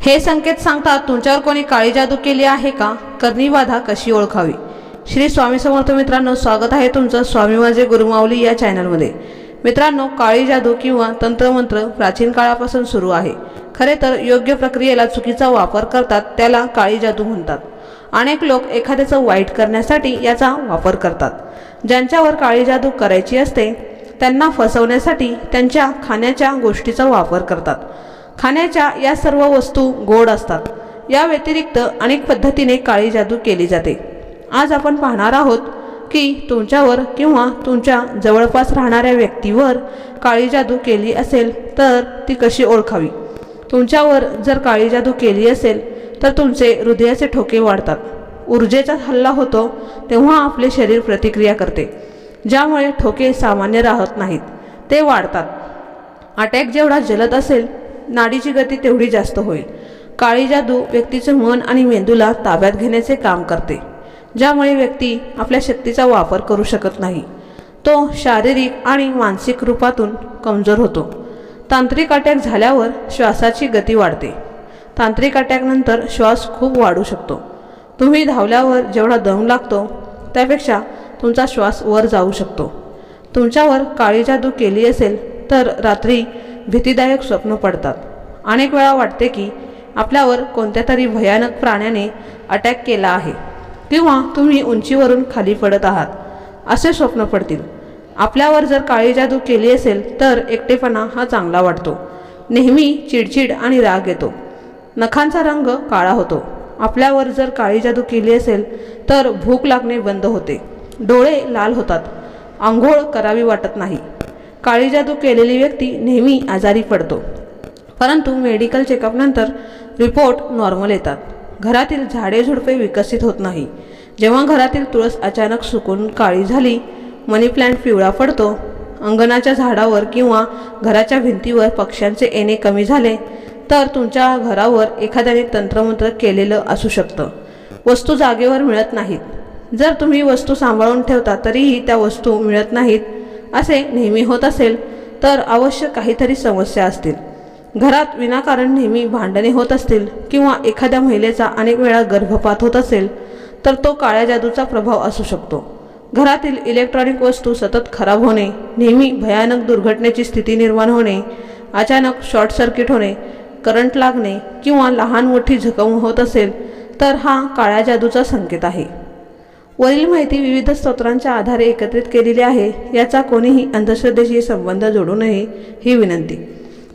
हे संकेत सांगतात तुमच्यावर कोणी काळी जादू केली आहे का? करणी बाधा कशी ओळखावी? श्री स्वामी समर्थ मित्रांनो स्वागत आहे तुमचं स्वामी माझे गुरुमाऊली या चॅनलमध्ये. मित्रांनो काळी जादू किंवा तंत्रमंत्र प्राचीन काळापासून सुरू आहे. खरे तर योग्य प्रक्रियेला चुकीचा वापर करतात त्याला काळी जादू म्हणतात. अनेक लोक एखाद्याचं वाईट करण्यासाठी याचा वापर करतात. ज्यांच्यावर काळी जादू करायची असते त्यांना फसवण्यासाठी त्यांच्या खाण्याच्या गोष्टीचा वापर करतात. खाण्याच्या या सर्व वस्तू गोड असतात. या व्यतिरिक्त अनेक पद्धतीने काळी जादू केली जाते. आज आपण पाहणार आहोत की तुमच्यावर किंवा तुमच्या जवळपास राहणाऱ्या व्यक्तीवर काळी जादू केली असेल तर ती कशी ओळखावी? तुमच्यावर जर काळी जादू केली असेल तर तुमचे हृदयाचे ठोके वाढतात. ऊर्जेचा हल्ला होतो तेव्हा आपले शरीर प्रतिक्रिया करते ज्यामुळे ठोके सामान्य राहत नाहीत ते वाढतात. अटॅक जेवढा जलद असेल नाडीची गती तेवढी जास्त होईल. काळी जादू व्यक्तीचं मन आणि मेंदूला ताब्यात घेण्याचे काम करते ज्यामुळे व्यक्ती आपल्या शक्तीचा वापर करू शकत नाही. तो शारीरिक आणि मानसिक रूपातून कमजोर होतो. तांत्रिक अटॅक झाल्यावर श्वासाची गती वाढते. तांत्रिक अटॅकनंतर श्वास खूप वाढू शकतो. तुम्ही धावल्यावर जेवढा दम लागतो त्यापेक्षा तुमचा श्वास वर जाऊ शकतो. तुमच्यावर काळी जादू केली असेल तर रात्री भीतीदायक स्वप्न पडतात. अनेक वेळा वाटते की आपल्यावर कोणत्या तरी भयानक प्राण्याने अटॅक केला आहे किंवा तुम्ही उंचीवरून खाली पडत आहात असे स्वप्न पडतील. आपल्यावर जर काळी जादू केली असेल तर एकटेपणा हा चांगला वाटतो. नेहमी चिडचिड आणि राग येतो. नखांचा रंग काळा होतो. आपल्यावर जर काळी जादू केली असेल तर भूक लागणे बंद होते. डोळे लाल होतात. आंघोळ करावी वाटत नाही. काळी जादू केलेली व्यक्ती नेहमी आजारी पडतो. परंतु मेडिकल चेकअपनंतर रिपोर्ट नॉर्मल येतात. घरातील झाडे झुडपे विकसित होत नाही. जेव्हा घरातील तुळस अचानक सुकून काळी झाली मनी प्लांट पिवळा पडतो अंगणाच्या झाडावर किंवा घराच्या भिंतीवर पक्ष्यांचे येणे कमी झाले तर तुमच्या घरावर एखाद्याने तंत्रमंत्र केलेलं असू शकतं. वस्तू जागेवर मिळत नाहीत. जर तुम्ही वस्तू सांभाळून ठेवता तरीही त्या वस्तू मिळत नाहीत असे नेहमी होत असेल तर अवश्य काहीतरी समस्या असतील. घरात विनाकारण नेहमी भांडणे होत असतील किंवा एखाद्या महिलेचा अनेक वेळा गर्भपात होत असेल तर तो काळ्या जादूचा प्रभाव असू शकतो. घरातील इलेक्ट्रॉनिक वस्तू सतत खराब होणे नेहमी भयानक दुर्घटनेची स्थिती निर्माण होणे अचानक शॉर्ट सर्किट होणे करंट लागणे किंवा लहान मोठी झकम होत असेल तर हा काळ्या जादूचा संकेत आहे. वरील माहिती विविध स्तोत्रांच्या आधारे एकत्रित केलेली आहे याचा कोणीही अंधश्रद्धेशी संबंध जोडू नये ही विनंती.